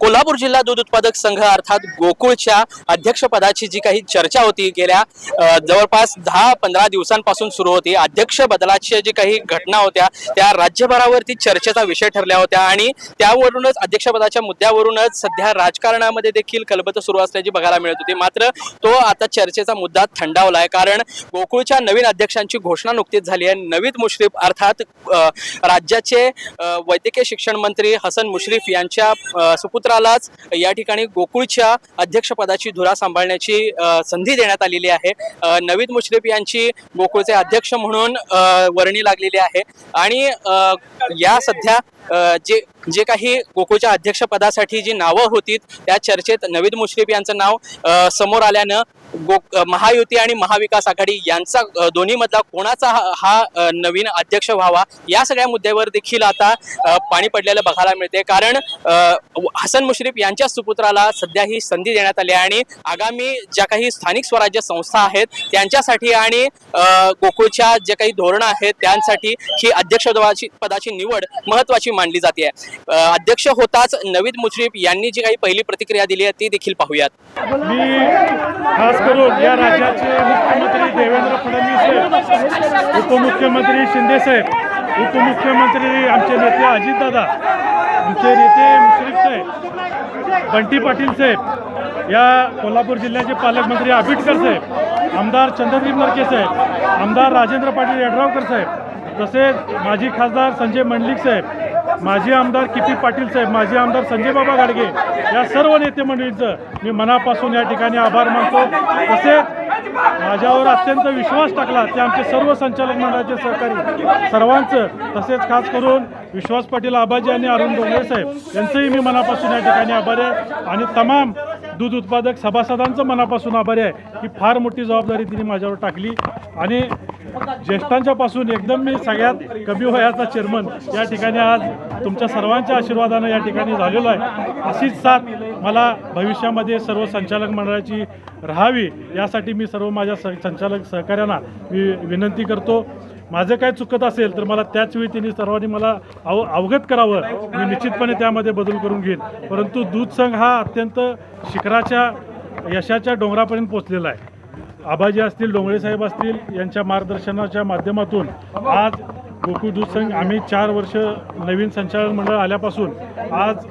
कोल्हापूर जिल्हा दूध उत्पादक संघ अर्थात गोकुळच्या अध्यक्षपदाची जी काही चर्चा होती गेल्या जवळपास दहा पंधरा दिवसांपासून सुरू होती. अध्यक्ष बदलाच्या जी काही घटना होत्या त्या राज्यभरावरती चर्चेचा विषय ठरल्या होत्या आणि त्यावरूनच अध्यक्षपदाच्या मुद्द्यावरूनच सध्या राजकारणामध्ये देखील कलबत सुरू असल्याची बघायला मिळत होती. मात्र तो आता चर्चेचा मुद्दा थंडावलाय कारण गोकुळच्या नवीन अध्यक्षांची घोषणा नुकतीच झाली आहे. नवीद मुश्रीफ अर्थात राज्याचे वैद्यकीय शिक्षण मंत्री हसन मुश्रीफ यांच्या सुपुत्र सुपुत्रालाच या ठिकाणी गोकुळच्या अध्यक्षपदाची धुरा सांभाळण्याची संधी देण्यात आलेली आहे. नवीद मुश्रीफ यांची गोकुळचे अध्यक्ष म्हणून वर्णी लागलेली आहे. आणि या सध्या जे जे काही गोकुळच्या अध्यक्षपदासाठी जी नावं होती त्या चर्चेत नवीद मुश्रीफ यांचं नाव समोर आल्यानं महायुती आणि महाविकास आघाडी यांचा दोन्हीमधला दोन्ही मधला कोणाचा हा- हा नवीन अध्यक्ष व्हावा या सगळ्या मुद्द्यावर देखील आता पाणी पडलेलं बघायला मिळते. कारण हसन मुश्रीफ यांच्या सुपुत्राला सध्या ही संधी देण्यात आली आहे आणि आगामी ज्या काही स्थानिक स्वराज्य संस्था आहेत त्यांच्यासाठी आणि गोकुळच्या जे काही धोरणं आहेत त्यांसाठी ही अध्यक्ष पदाची निवड महत्वाची मानली जाते. अध्यक्ष होताच नवीद मुश्रीफ यांनी जी काही पहिली प्रतिक्रिया दिली आहे ती देखील पाहूयात. खास करून या राज्याचे मुख्यमंत्री देवेंद्र फडणवीस साहेब उपमुख्यमंत्री शिंदेसाहेब उपमुख्यमंत्री आमचे नेते अजितदादा आमचे नेते मुश्रीफ साहेब बंटी पाटील साहेब या कोल्हापूर जिल्ह्याचे पालकमंत्री आबिटकर साहेब आमदार चंद्रदीप नरके साहेब आमदार राजेंद्र पाटील यड्रावकर साहेब तसेच माजी खासदार संजय मंडलिक साहेब माजी आमदार किपी पाटील साहेब माजी आमदार संजय बाबा गाडगे या सर्व नेते मंडळींचं मी मनापासून या ठिकाणी आभार मानतो. तसेच माझ्यावर अत्यंत विश्वास टाकला ते आमचे सर्व संचालक मंडळाचे सहकारी सर्वांचं. तसेच खास करून विश्वास पाटील आबाजी आणि अरुण डोंगरे साहेब यांचंही मी मनापासून या ठिकाणी आभारी आहे. आणि तमाम दूध उत्पादक सभासदांचं मनापासून आभारी आहे. ही फार मोठी जबाबदारी तिने माझ्यावर टाकली. आणि ज्येष्ठांच्या पासून एकदम मी सगळ्यात कमी वयाचा चेअरमन या ठिकाणी आज तुमच्या सर्वांच्या आशीर्वादानं या ठिकाणी झालेलो आहे. अशीच साथ मला भविष्यामध्ये सर्व संचालक मंडळाची राहावी यासाठी मी सर्व माझ्या स संचालक सहकाऱ्यांना मी विनंती करतो. माझं काय चुकत असेल तर मला त्याच वेळी त्यांनी सर्वांनी मला अव अवगत करावं. मी निश्चितपणे त्यामध्ये बदल करून घेईन. परंतु दूध संघ हा अत्यंत शिखराच्या यशाच्या डोंगरापर्यंत पोचलेला आहे. आबाजी असतील डोंगरे साहेब असतील यांच्या मार्गदर्शनाच्या माध्यमातून आज गोकुळ दूध संघ आम्ही चार वर्ष नवीन संचालन मंडळ आल्यापासून आज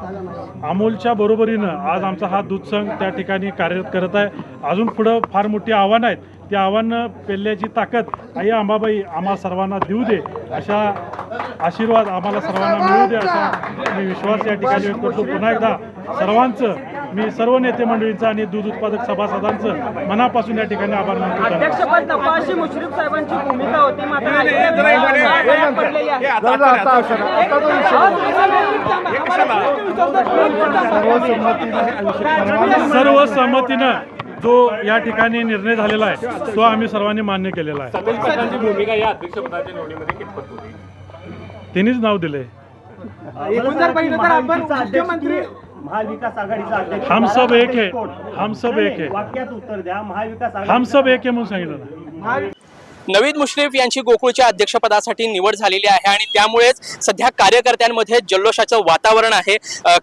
अमोलच्या बरोबरीनं आज आमचा हा दूध संघ त्या ठिकाणी कार्यरत करत आहे. अजून पुढं फार मोठी आव्हानं आहेत. ती आव्हानं पेलण्याची ताकद आई अंबाबाई आम्हा सर्वांना देऊ दे अशा आशीर्वाद आम्हाला सर्वांना मिळू दे असा मी विश्वास या ठिकाणी व्यक्त करतो. पुन्हा एकदा सर्वांचं मी सर्व नेते मंडळींचं आणि दूध उत्पादक सभासदांचं मनापासून या ठिकाणी आभार मानतो. सर्व सहमतीनं जो या ठिकाणी निर्णय झालेला आहे तो आम्ही सर्वांनी मान्य केलेला आहे. पक्षांची भूमिका या अध्यक्षपदाच्या निवडीमध्ये कितपत होती? त्यांनीच नाव दिले आपण मुख्यमंत्री महाविकास आघाडीचा अध्यक्ष. हम सब एक है? हम सब एक है। वाक्यात उत्तर द्या. महाविकास हम सब एक है म्हणून सांगितलं ना. नवीद मुश्रीफ यांची गोकुळच्या अध्यक्षपदासाठी निवड झालेली आहे आणि त्यामुळेच सध्या कार्यकर्त्यांमध्ये जल्लोषाचं वातावरण आहे.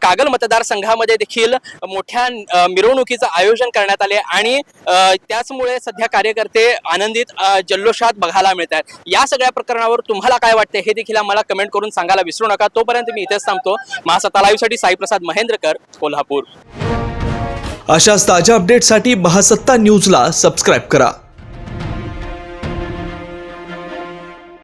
कागल मतदारसंघामध्ये देखील मोठ्या मिरवणुकीचं आयोजन करण्यात आले आणि त्याचमुळे सध्या कार्यकर्ते आनंदित जल्लोषात बघायला मिळत आहेत. या सगळ्या प्रकरणावर तुम्हाला काय वाटते हे देखील आम्हाला कमेंट करून सांगायला विसरू नका. तोपर्यंत मी इथेच थांबतो. महासत्ता लाईव्हसाठी साईप्रसाद महेंद्रकर कोल्हापूर. अशाच ताज्या अपडेटसाठी महासत्ता न्यूजला सबस्क्राईब करा.